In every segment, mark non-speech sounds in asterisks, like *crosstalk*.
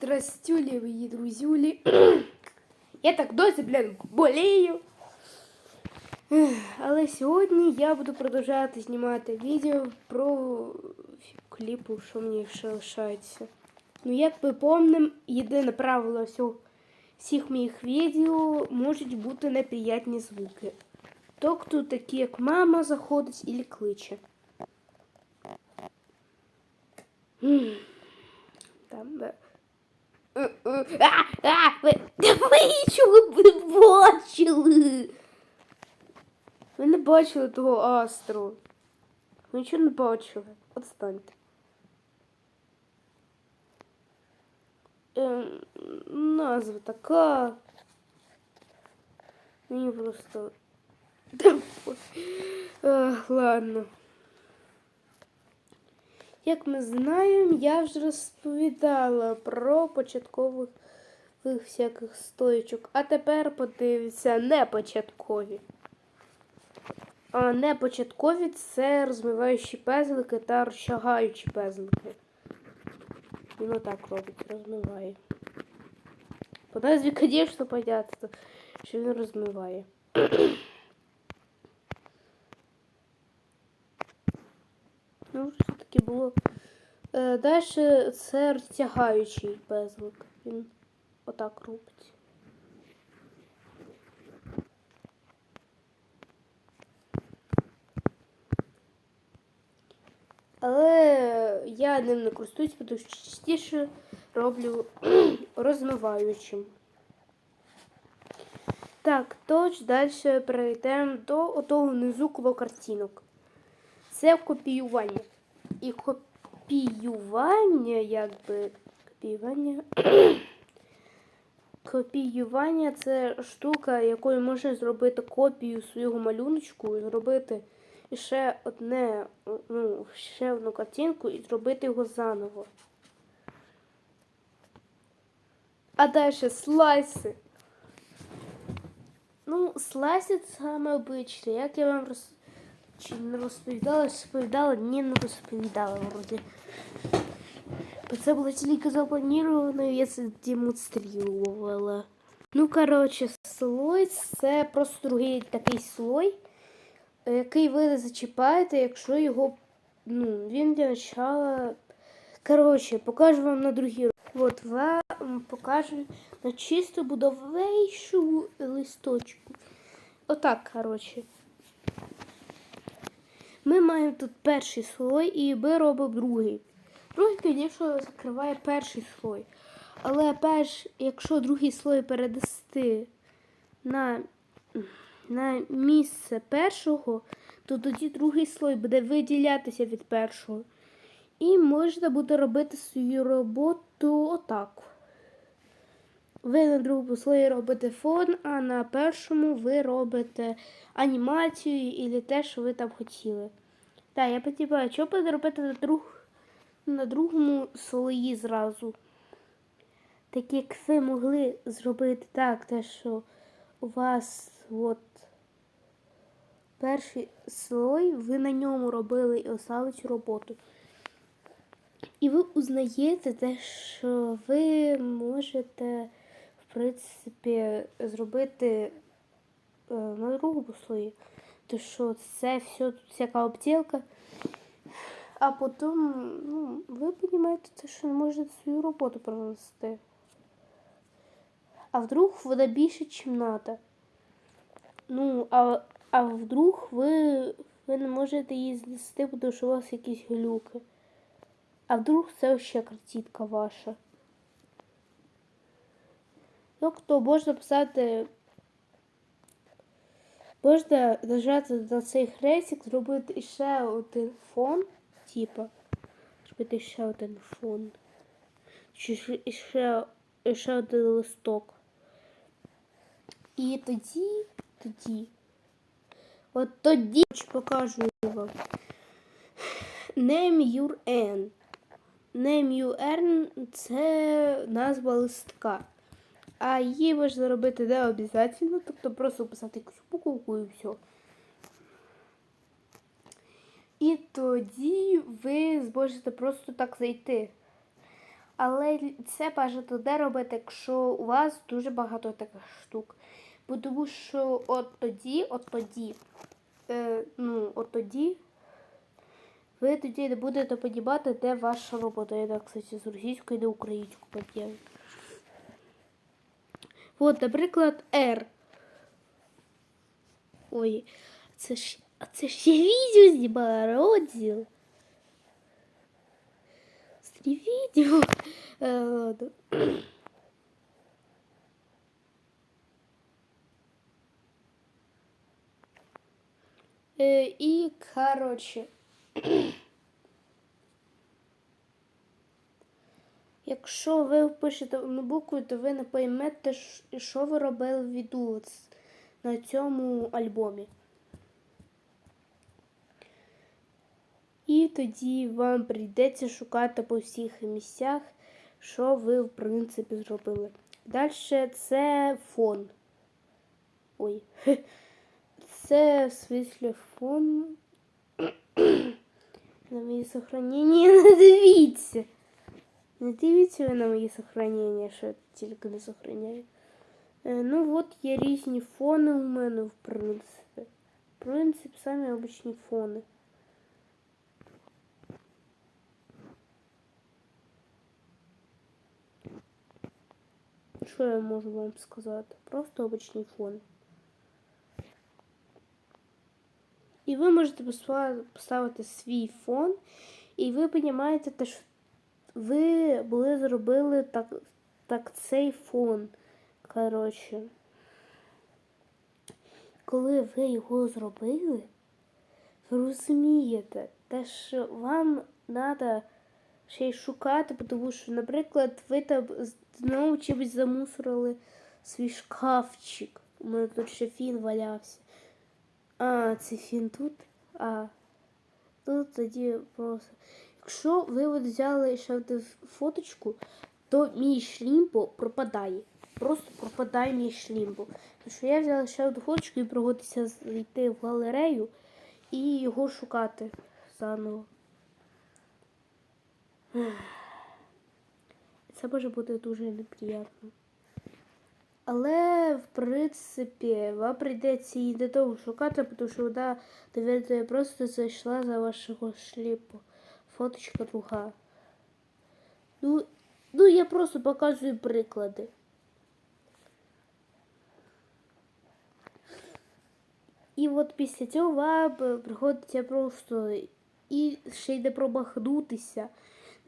Здрастюлі, мої друзюлі. Я так досі, блін, болію. Ех, Але сьогодні я буду продовжувати знімати відео про кліпу, що мені ще лишається. Ну, як ви помним, єдине правило всіх моїх відео можуть бути неприятні звуки. Тобто такі, як мама заходить і кличе. Там, да. Е, е, ви, нічого не бачили. Ви не бачили того астру. Ви нічого не бачили. Отстаньте. Ем, назва така. Мені просто. Ах, *laughs* ладно. Як ми знаємо, я вже розповідала про початкових всяких стоїчок, а тепер подивіться не початкові. А не початкові це розмиваючі пезлики та розчагаючі пезлики. Він отак робить, розмиває. По назві, звісно, понятно, що він розмиває. Ну, що таке було. Е, Далі це розтягаючий безлик. Він отак робить. Але я ним не користуюсь, тому що частіше роблю *clears throat* розмиваючим. Так, тож далі перейдемо до отого внизу коло картинок. Це копіювання. І копіювання, якби. Копіювання. *clears throat* Копіювання це штука, якою можна зробити копію свого малюночку і зробити ще одне, ну, ще одну картинку і зробити його заново. А далі слайси. Ну, слайси саме обичне. Як я вам роз... Чи не розповідала, розповідала, ні, не розповідала вроді. Бо це було тільки заплановано, я це демонструвала. Ну, коротше, слой це просто другий такий слой, який ви зачіпаєте, якщо його. Ну, він для начала. Коротше, покажу вам на другій. От вам покажу на чисто будовейшу листочку. Отак, коротше. Ми маємо тут перший слой і ми робимо другий. Другий, звісно, закриває перший слой. Але перш, якщо другий слой передасти на на місце першого, то тоді другий слой буде виділятися від першого. І можна буде робити свою роботу отак. Ви на другому слої робите фон, а на першому ви робите анімацію і те, що ви там хотіли. Так, я подіваю, що буде робити на, друг, на другому слої зразу. Так як ви могли зробити так, те, що у вас от перший слой, ви на ньому робили і осали цю роботу. І ви узнаєте те, що ви можете в принципі, зробити е, на другому слої. То що це все тут всяка обтілка. А потім, ну, ви розумієте, що не можете свою роботу провести. А вдруг вона більше, ніж треба. Ну, а а вдруг ви ви не можете її знести, тому що у вас якісь глюки. А вдруг це ще картинка ваша. Тобто можна писати, можна нажати на цей хрестик, зробити ще один фон, типа, зробити ще один фон. Чи ще, ще один листок. І тоді, тоді, от тоді покажу вам. Name your N. Name your N це назва листка. А її можна робити не обов'язково, тобто просто писати якусь буковку і все. І тоді ви зможете просто так зайти. Але це бажано де робити, якщо у вас дуже багато таких штук. Бо тому що от тоді, от тоді, е, ну, от тоді ви тоді не будете подібати, де ваша робота. Я так, кстати, з російської на українську подіяв. От, наприклад, R. Ой, це ж, а це ж я відео знімала, розділ. Стрі відео. Е, ладно. Е, і, коротше. Якщо ви впишете одну букву, то ви не поймете, що ви робили в віду на цьому альбомі. І тоді вам прийдеться шукати по всіх місцях, що ви, в принципі, зробили. Далі це фон. Ой. *laughs* Це в смислі фон. *clears throat* На мої сохранення не дивіться. Не дивіться ви на мої сохранення, що я тільки не сохраняю. Е, ну от є різні фони у мене, в принципі. В принципі, самі обичні фони. Що я можу вам сказати? Просто обичний фон. І ви можете посва- поставити свій фон, і ви розумієте, те, що ви були зробили так, так цей фон. Коротше. Коли ви його зробили, ви розумієте, те, що вам треба ще й шукати, тому що, наприклад, ви там знову чимось замусорили свій шкафчик. У мене тут ще фін валявся. А, це фін тут? А. Тут тоді просто. Якщо ви от взяли ще одну фоточку, то мій шлімбо пропадає. Просто пропадає мій шлімбо. Тому що я взяла ще одну фоточку і пригодиться зайти в галерею і його шукати заново. Це може бути дуже неприємно. Але, в принципі, вам прийдеться її не довго шукати, тому що вона, наверное, просто зайшла за вашого шліпу. Фоточка друга. Ну, ну, я просто показую приклади. І от після цього вам приходиться просто і ще й не пробахнутися,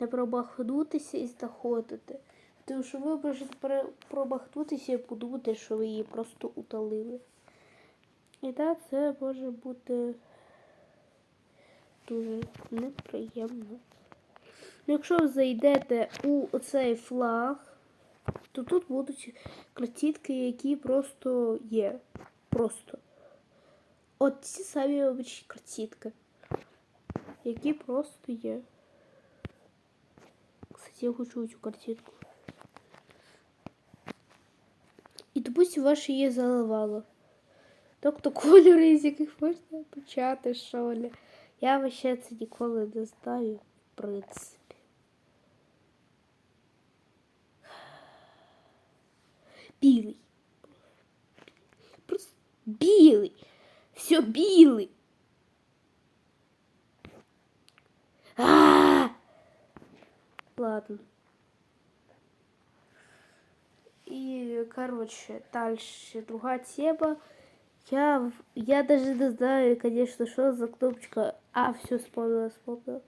не пробахнутися і знаходити. Тому що ви можете пробахнутися і подумати, що ви її просто утолили. І так, це може бути дуже неприємно. Ну, Якщо ви зайдете у цей флаг, то тут будуть картинки, які просто є. Просто. От ці самі обичні картинки, які просто є. Кстати, я хочу цю картинку. І, допустим, ваше є заливало. Тобто кольори, з яких можна почати шолі. Я вообще це ніколи не знаю, в принципі. Білий. Просто білий. Все білий. А! Ладно. И, короче, дальше другая тема. Я, в- я даже не знаю, конечно, что за кнопочка. А, все, вспомнила, вспомнила.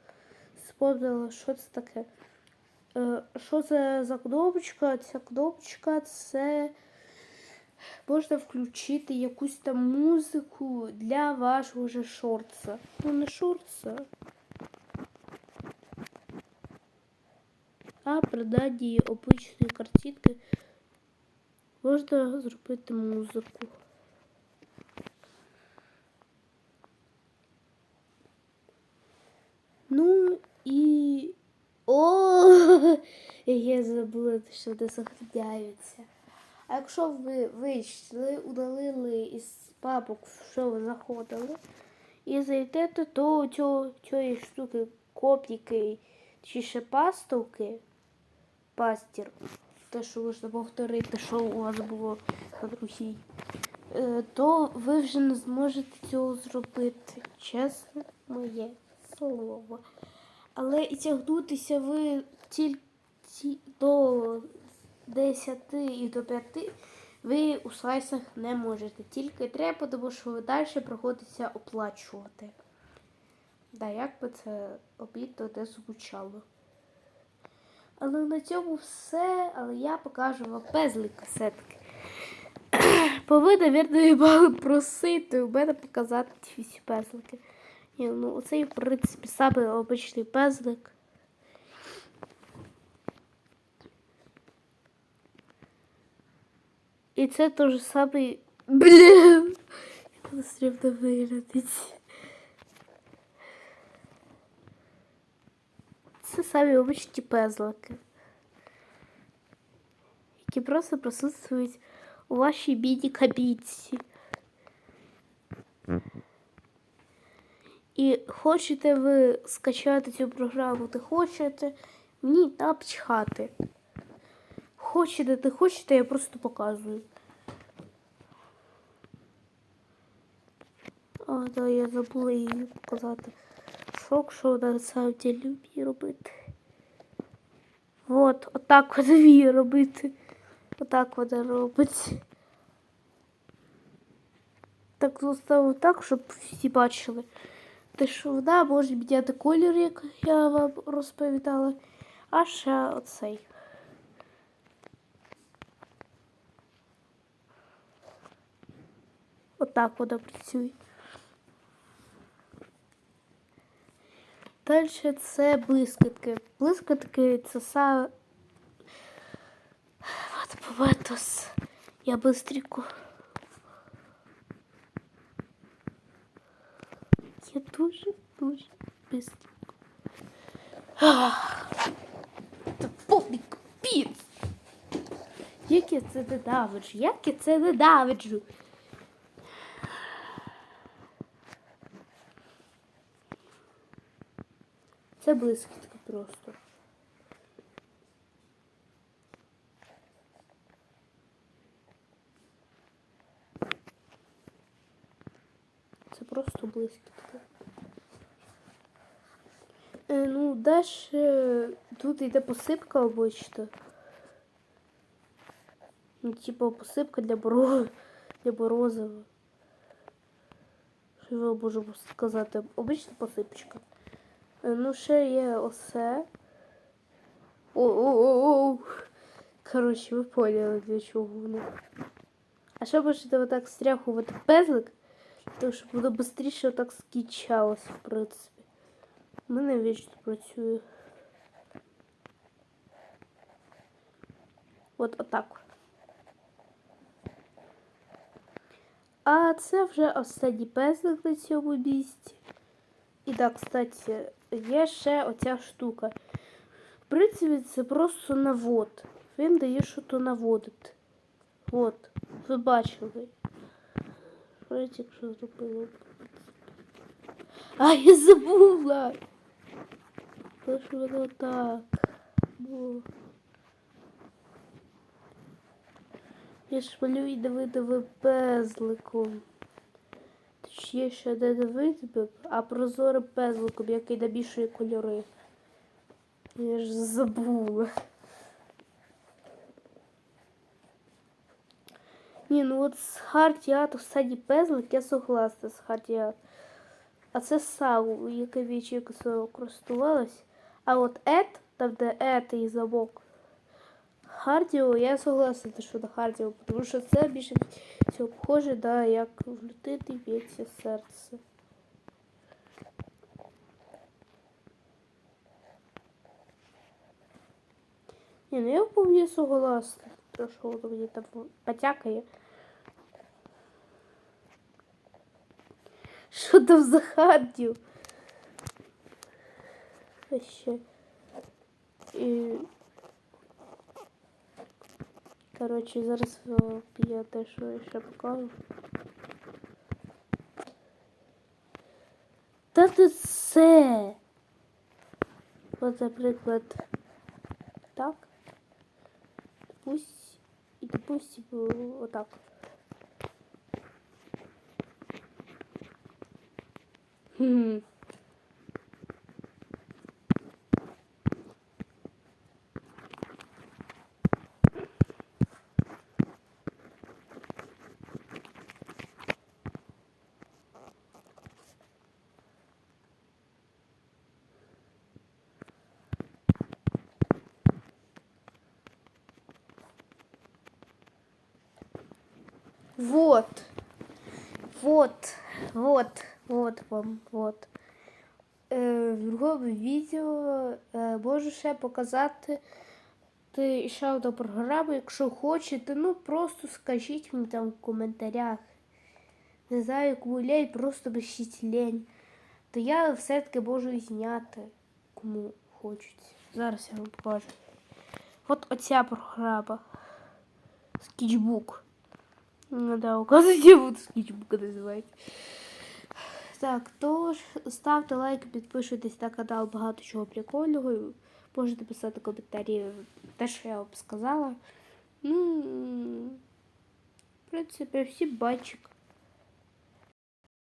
Вспомнила, що це таке. Що це за кнопочка? Ця кнопочка це можна включити якусь там музику для вашого же шорца. Ну, не шорца. А при даній обичної картинки можна зробити музику. Ну і. О! *laughs* Я забула, що не сохраняються. А якщо ви вийшли, удалили із папок, що ви заходили, і зайдете, то цього, цієї штуки копійки чи ще пастовки кріпастір. Те, що можна повторити, що у вас було на другій. Е, то ви вже не зможете цього зробити. Чесне моє слово. Але і тягнутися ви тільки до 10 і до 5 ви у слайсах не можете. Тільки треба, тому що ви далі приходиться оплачувати. Да, як би це обідно не звучало. Але на цьому все. Але я покажу вам пезлика все-таки. *coughs* Бо ви, навірно, мали просити у мене показати всі пезлики. Ні, ну оцей, в принципі, саме обичний пезлик. І це теж самий. Блін! Я стрімно виглядить. Це самі обичні пезлики, які просто присутствують у вашій міні кабінці. І хочете ви скачати цю програму, не хочете, мені та пчхати. Хочете, не хочете, я просто показую. А, да, я забула її показати. Шок, що вона на самом деле вміє робити. Вот, отак вона вміє робити. Отак вона робить. Так зоставив так, щоб всі бачили. Що вона може міняти колір, як я вам розповідала. А ще оцей. Отак вона працює. Далі це блискітки. Блискітки це са. Вот побатос. Я быстренько. Я дуже, дуже быстренько. Це повний капець. Як я це ненавиджу? Як я це ненавиджу? Це блискітка просто. Це просто блискітка. Е, ну, дальше тут йде посипка обично. Ну, типа посипка для боро... для борозова. Що я можу сказати? Обична посипочка. Е, Ну, ще є оце. О-о-о-о. Коротше, ви поняли, для чого воно. А ще можете отак стряхувати пезлик, тому щоб воно швидше отак скічалося, в принципі. Мене вічно працює. От отак. А це вже останній пезлик на цьому місці. І так, кстати, є ще оця штука. В принципі, це просто навод. Він дає що то наводити. От, ви бачили. Що я тільки що зробила? А, я забула! То що воно так. Було. Я ж малюю Давидовим пезликом. Точніше, не Давидовим, а прозорим пезликом, який набішує кольори. Я ж забула. Ні, ну от з Хартіату саді пезлик я согласна з Хартіат. А це сау, яке вічі користувалась. А от ет, там де ет і замок. Хардіо, я согласна, те, що на Хардіо, тому що це більше всього похоже, да, як влютити б'ється серце. Ні, ну я вполне согласна, то, що воно мені там потякає. Що там за Хардіо? Ще. І... Коротше, зараз я те, що я ще покажу. Та це. От, наприклад, так. пусть, і допустим, отак. Хм. Вот. Вот. Вот. Вот вам. Вот. Е, в другому відео е, можу ще показати ти ще одну програму, якщо хочете, ну просто скажіть мені там в коментарях. Не знаю, кому лень, просто пишіть лень. То я все-таки можу і зняти, кому хочеться. Зараз я вам покажу. От оця програма. Скетчбук. Ну да, указывайте, буду скетчбук називати. Так, тож ставте лайк, підписуйтесь на канал багато чого прикольного. Можете писати коментарі те, що я вам сказала. Ну, в принципі, всім бачик.